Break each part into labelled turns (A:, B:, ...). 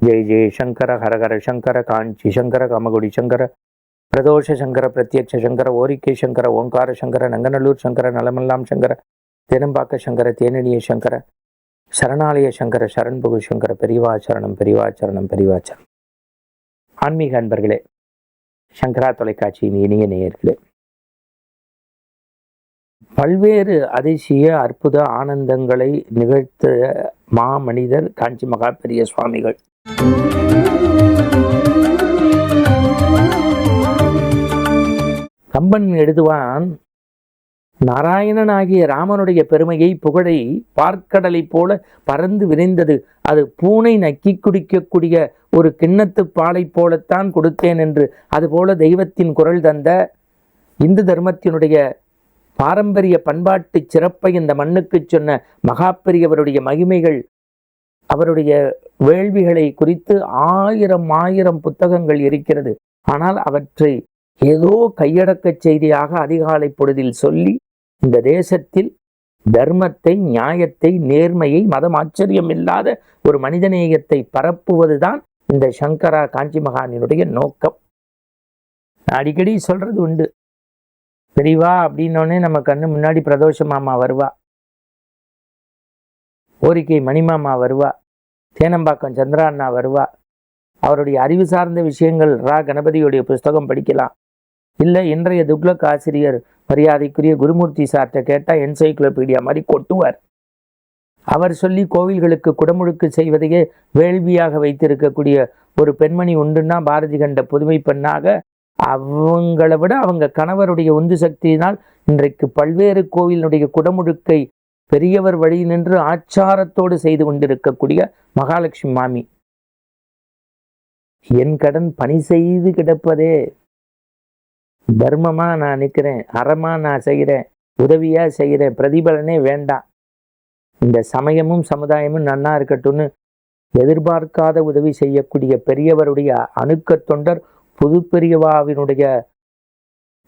A: ஜெய் ஜெய சங்கர ஹரஹர சங்கர காஞ்சி சங்கர கமகுடி சங்கர பிரதோஷ சங்கர பிரத்யட்ச சங்கர ஓரிக்கை சங்கர ஓங்கார சங்கர நங்கநல்லூர் சங்கர நலமெல்லாம் சங்கர தேனம்பாக்க சங்கர தேனடிய சங்கர சரணாலய சங்கர சரண்புகு சங்கர பெரிவாச்சரணம் பெரிவாச்சரணம் பெரிவாச்சரணம் ஆன்மீக அன்பர்களே சங்கரா தொலைக்காட்சியின் இனிய நேயர்களே பல்வேறு அதிசய அற்புத ஆனந்தங்களை நிகழ்த்த மாமனிதர் காஞ்சி மகா பெரிய சுவாமிகள். கம்பன் எழுதுவான் நாராயணன் ஆகிய ராமனுடைய பெருமையை புகழை பார்க்கடலை போல பறந்து விரிந்தது. அது பூனை நக்கி குடிக்கக்கூடிய ஒரு கிண்ணத்து பாலை போலத்தான் கொடுத்தேன் என்று அதுபோல தெய்வத்தின் குரல் தந்த இந்து தர்மத்தினுடைய பாரம்பரிய பண்பாட்டு சிறப்பை இந்த மண்ணுக்கு சொன்ன மகாபெரியவருடைய மகிமைகள் அவருடைய வேள்விகளை குறித்து ஆயிரம் ஆயிரம் புத்தகங்கள் இருக்கிறது. ஆனால் அவற்றை ஏதோ கையடக்கச் செய்தியாக அதிகாலை பொழுதில் சொல்லி இந்த தேசத்தில் தர்மத்தை நியாயத்தை நேர்மையை மதம் ஆச்சரியம் இல்லாத ஒரு மனிதநேயத்தை பரப்புவதுதான் இந்த சங்கரா காஞ்சி மகானினுடைய நோக்கம். அடிக்கடி சொல்றது உண்டு. பெரியவா அப்படின்னோடனே நம்ம கண்ணு முன்னாடி பிரதோஷ மாமா வருவா. கோரிக்கை மணிமாமா வருவா தேனம்பாக்கம் சந்திர அண்ணா வருவா. அவருடைய அறிவு சார்ந்த விஷயங்கள் ரா. கணபதியுடைய புஸ்தகம் படிக்கலாம். இல்லை இன்றைய துக்ளக் ஆசிரியர் மரியாதைக்குரிய குருமூர்த்தி சார்ட்ட கேட்டால் என்சைக்ளோபீடியா மாதிரி கொட்டுவார். அவர் சொல்லி கோவில்களுக்கு குடமுழுக்கு செய்வதையே வேள்வியாக வைத்திருக்கக்கூடிய ஒரு பெண்மணி உண்டுன்னா பாரதி கண்ட புதுமை பெண்ணாக அவங்கள விட அவங்க கணவருடைய உந்து சக்தியினால் இன்றைக்கு பல்வேறு கோவிலினுடைய குடமுழுக்கை பெரியவர் வழி நின்று ஆச்சாரத்தோடு செய்து கொண்டிருக்கக்கூடிய மகாலட்சுமி மாமி. என் கடன் பணி செய்து கிடப்பதே. தர்மமா நான் நிற்கிறேன் அறமா நான் செய்கிறேன் உதவியா செய்கிறேன் பிரதிபலனே வேண்டாம் இந்த சமயமும் சமுதாயமும் நன்னா இருக்கட்டும்னு எதிர்பார்க்காத உதவி செய்யக்கூடிய பெரியவருடைய அணுக்க தொண்டர் புது பெரியவாவினுடைய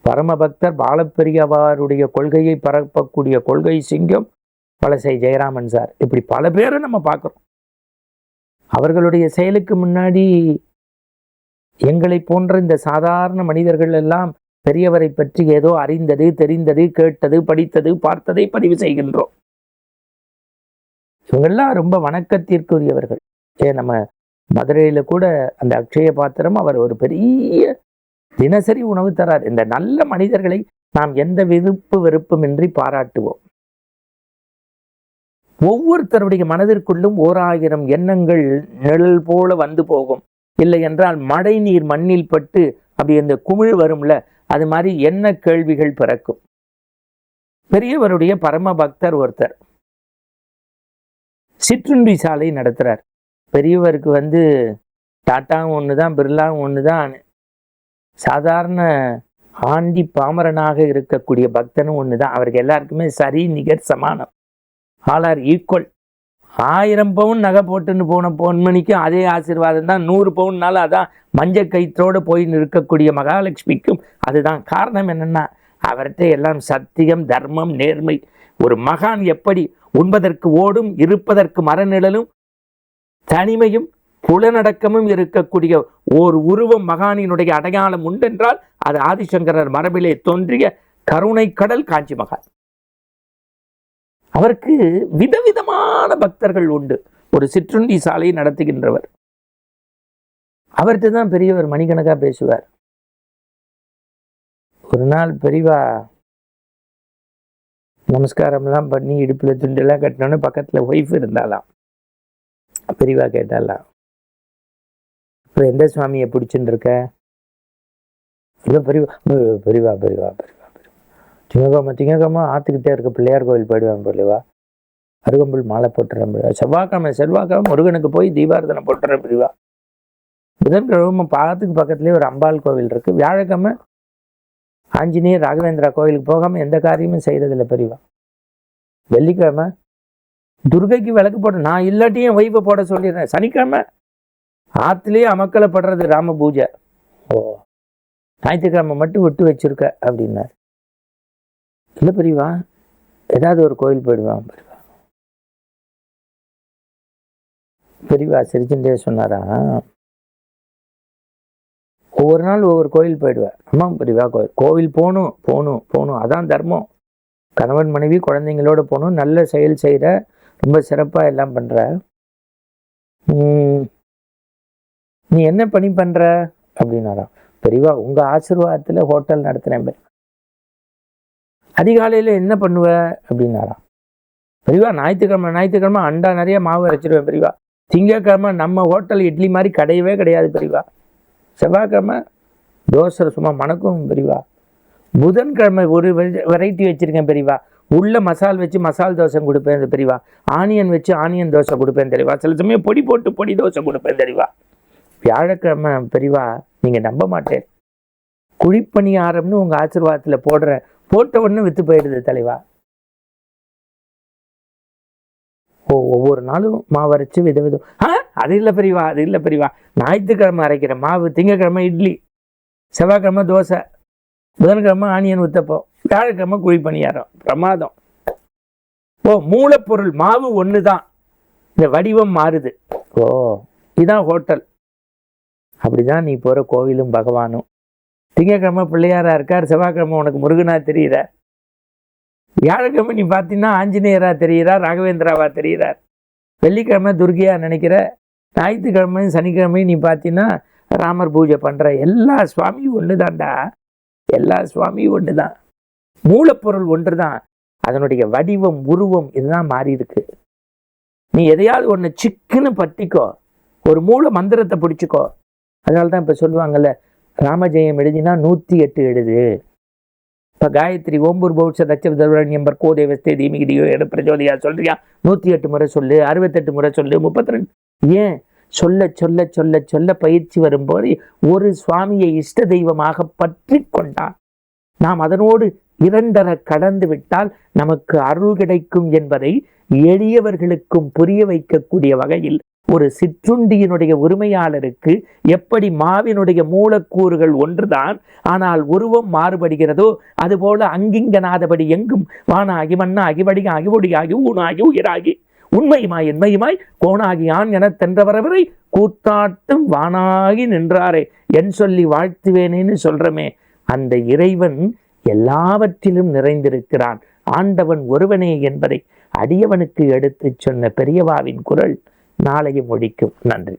A: பரமபக்தர் பாலப்பெரியவாருடைய கொள்கையை பரப்பக்கூடிய கொள்கை சிங்கம் பழசை ஜெயராமன் சார். இப்படி பல பேரை நம்ம பார்க்குறோம். அவர்களுடைய செயலுக்கு முன்னாடி எங்களை போன்ற இந்த சாதாரண மனிதர்கள் எல்லாம் பெரியவரை பற்றி ஏதோ அறிந்தது தெரிந்தது கேட்டது படித்தது பார்த்ததை பதிவு செய்கின்றோம். இவங்கெல்லாம் ரொம்ப வணக்கத்திற்குரியவர்கள். ஏ நம்ம மதுரையில கூட அந்த அக்ஷய பாத்திரம் அவர் ஒரு பெரிய தினசரி உணவு தரார். இந்த நல்ல மனிதர்களை நாம் எந்த விருப்பு வெறுப்புமின்றி பாராட்டுவோம். ஒவ்வொருத்தருடைய மனதிற்குள்ளும் ஓர் ஆயிரம் எண்ணங்கள் நிழல் போல வந்து போகும். இல்லை என்றால் மழை நீர் மண்ணில் பட்டு அப்படி அந்த குமிழ் வரும்ல அது மாதிரி என்ன கேள்விகள் பிறக்கும். பெரியவருடைய பரம பக்தர் ஒருத்தர். சிற்றுண்டி சாலை நடத்துகிறார் பெரியவருக்கு வந்து டாட்டாவும் ஒன்று தான் பிர்லாவும் ஒன்று தான் சாதாரண ஆண்டி பாமரனாக இருக்கக்கூடிய பக்தனும் ஒன்று தான் அவருக்கு எல்லாருக்குமே சரி நிகர் சமானம். ஆளார் ஈக்குவல் ஆயிரம் பவுன் நகை போட்டுன்னு போன பொன்மணிக்கும் அதே ஆசீர்வாதம் தான். நூறு பவுன்னால அதான் மஞ்ச கயிற்றோடு போய் நிற்கக்கூடிய மகாலட்சுமிக்கும் அதுதான். காரணம் என்னென்னா அவர்கிட்ட எல்லாம் சத்தியம் தர்மம் நேர்மை. ஒரு மகான் எப்படி உண்பதற்கு ஓடும் இருப்பதற்கு மரநிழலும் தனிமையும் புலநடக்கமும் இருக்கக்கூடிய ஓர் உருவம் மகானினுடைய அடையாளம் உண்டென்றால் அது ஆதிசங்கரர் மரபிலே தோன்றிய கருணை கடல் காஞ்சி மகான். அவருக்கு விதவிதமான பக்தர்கள் உண்டு. ஒரு சிற்றுண்டி சாலை நடத்துகின்றவர். அவர்கிட்ட தான் பெரியவர் மணிக்கணக்காக பேசுவார். ஒரு நாள் பெரியவா நமஸ்காரம்லாம் பண்ணி இடுப்பில் துண்டெல்லாம் கட்டினோன்னு பக்கத்தில் ஒய்ஃப் இருந்தாலாம் பெரியவா கேட்டாலாம் இப்போ எந்த சுவாமியை பிடிச்சுன்னு இருக்க? இல்லை பெரியவா பெரியவா பெரியவா பெரியவா திங்கக்கிழமை திங்கக்கிழமை ஆற்றுக்கிட்டே இருக்க பிள்ளையார் கோவில் போயிடுவேன் பிள்ளைவா அருகம்புல் மாலை போட்டுறேன் பிரிவா செவ்வாய்க்கிழமை செவ்வாய்க்கிழமை முருகனுக்கு போய் தீபாரதனை போட்டுறேன் பிரிவா புதன்கிழமை பாகத்துக்கு பக்கத்துலேயே ஒரு அம்பாள் கோவில் இருக்குது வியாழக்கிழமை ஆஞ்சநேயர் ராகவேந்திரா கோவிலுக்கு போகாமல் எந்த காரியமும் செய்கிறதில்ல பெரியவா வெள்ளிக்கிழமை துர்கைக்கு விளக்கு போட நான் இல்லாட்டியும் ஒய்வை போட சொல்லிடுறேன். சனிக்கிழமை ஆற்றுலேயே அமக்களை படுறது ராம பூஜை. ஓ ஞாயிற்றுக்கிழமை மட்டும் விட்டு வச்சிருக்க அப்படின்னார். இல்லை பெரியவா ஏதாவது ஒரு கோயில் போயிடுவான் பெரியவா பெரியவா சிரிச்சுட்டே சொன்னாரா? ஒவ்வொரு நாள் ஒவ்வொரு கோயில் போயிடுவேன் அம்மா பெரியவா கோயில் கோவில் போகணும் போகணும் போகணும். அதான் தர்மம். கணவன் மனைவி குழந்தைங்களோட போகணும். நல்ல செயல் செய்கிற ரொம்ப சிறப்பாக எல்லாம் பண்ணுற நீ என்ன பணி பண்ணுற அப்படின்னாராம். பெரியவா உங்கள் ஆசீர்வாதத்தில் ஹோட்டல் நடத்துகிறேன் அதிகாலையில் என்ன பண்ணுவ? அப்படின்னாராம். பெரியவா ஞாயிற்றுக்கிழமை ஞாயிற்றுக்கிழமை அண்டா நிறைய மாவு அரைச்சிடுவேன் பெரியவா திங்கக்கிழமை நம்ம ஹோட்டல் இட்லி மாதிரி கிடையவே கிடையாது பெரியவா செவ்வாய்க்கிழமை தோசை சும்மா மணக்கும் பெரியவா புதன்கிழமை ஒரு வெரைட்டி வச்சுருக்கேன் பெரியவா உள்ள மசால் வச்சு மசால் தோசை கொடுப்பேன் இந்த பெரியவா ஆனியன் வச்சு ஆனியன் தோசை கொடுப்பேன் தெரியவா சில சமயம் பொடி போட்டு பொடி தோசை கொடுப்பேன் தெரியவா வியாழக்கிழமை பெரியவா நீங்கள் நம்ப மாட்டேன். குழிப்பணியாரம்னு உங்கள் ஆசீர்வாதத்தில் போடுற போட்ட உடனே விற்று போயிடுது தலைவா. ஓ ஒவ்வொரு நாளும் மாவு அரைச்சு வித விதம் ஆ அது இல்லை பெரியவா அது இல்லை பெரியவா ஞாயிற்றுக்கிழமை அரைக்கிற மாவு திங்கக்கிழமை இட்லி செவ்வாய்க்கிழமை தோசை புதன்கிழமை ஆனியன் ஊத்தப்போம் வியாழக்கிழமை குழி பணியாரம் பிரமாதம். ஓ மூலப்பொருள் மாவு ஒன்று தான் இந்த வடிவம் மாறுது. ஓ இதுதான் ஹோட்டல். அப்படிதான் நீ போகிற கோவிலும் பகவானும். திங்கக்கிழமை பிள்ளையாராக இருக்கார் செவ்வாய்க்கிழமை உனக்கு முருகனாக தெரிகிறார் வியாழக்கிழமை நீ பார்த்தீங்கன்னா ஆஞ்சநேயராக தெரிகிறார் ராகவேந்திராவாக தெரிகிறார் வெள்ளிக்கிழமை துர்கியாக நினைக்கிற ஞாயிற்றுக்கிழமையும் சனிக்கிழமையும் நீ பார்த்தீங்கன்னா ராமர் பூஜை பண்ணுற எல்லா சுவாமியும் ஒன்று தான்டா எல்லா சுவாமியும் ஒன்று தான் மூலப்பொருள் ஒன்று தான் அதனுடைய வடிவம் உருவம் இதுதான் மாறி இருக்கு நீ எதையாவது ஒன்று சிக்குன்னு பட்டிக்கோ. ஒரு மூல மந்திரத்தை பிடிச்சிக்கோ. அதனால தான் இப்போ சொல்லுவாங்கல்ல ராமஜெயம் எழுதினா நூற்றி எட்டு எழுது. இப்போ காயத்ரி ஓம்பூர் பௌட்ச தச்ச எம்பர் கோதேவஸ்தே தீமிகிதியோ எடு பிரஜோதியா சொல்றியா? நூற்றி எட்டு முறை சொல்லு அறுபத்தெட்டு முறை சொல்லு முப்பத்தி ரெண்டு. ஏன்? சொல்ல சொல்ல சொல்ல சொல்ல பயிற்சி வரும்போது ஒரு சுவாமியை இஷ்ட தெய்வமாக பற்றி கொண்டான். நாம் அதனோடு இரண்டர கடந்து விட்டால் நமக்கு அருள் கிடைக்கும் என்பதை எளியவர்களுக்கும் புரிய வைக்கக்கூடிய வகையில் ஒரு சிற்றுண்டியினுடைய உரிமையாளருக்கு எப்படி மாவினுடைய மூலக்கூறுகள் ஒன்றுதான் ஆனால் உருவம் மாறுபடுகிறதோ அதுபோல அங்கிங்கனாதபடி எங்கும் வானாகி மண்ணாகி வடிகாகி ஒடியாகி ஊனாகி உயிராகி உண்மையுமாய் என்மையுமாய் கோணாகி ஆண் என தென்றவரவரை கூத்தாட்டும் வானாகி நின்றாரே என் சொல்லி வாழ்த்துவேனேன்னு சொல்றமே அந்த இறைவன் எல்லாவற்றிலும் நிறைந்திருக்கிறான். ஆண்டவன் ஒருவனே என்பதை அடியவனுக்கு எடுத்துச் சொன்ன பெரியவாவின் குரல். நாளையும் முடிக்கும் நன்றி.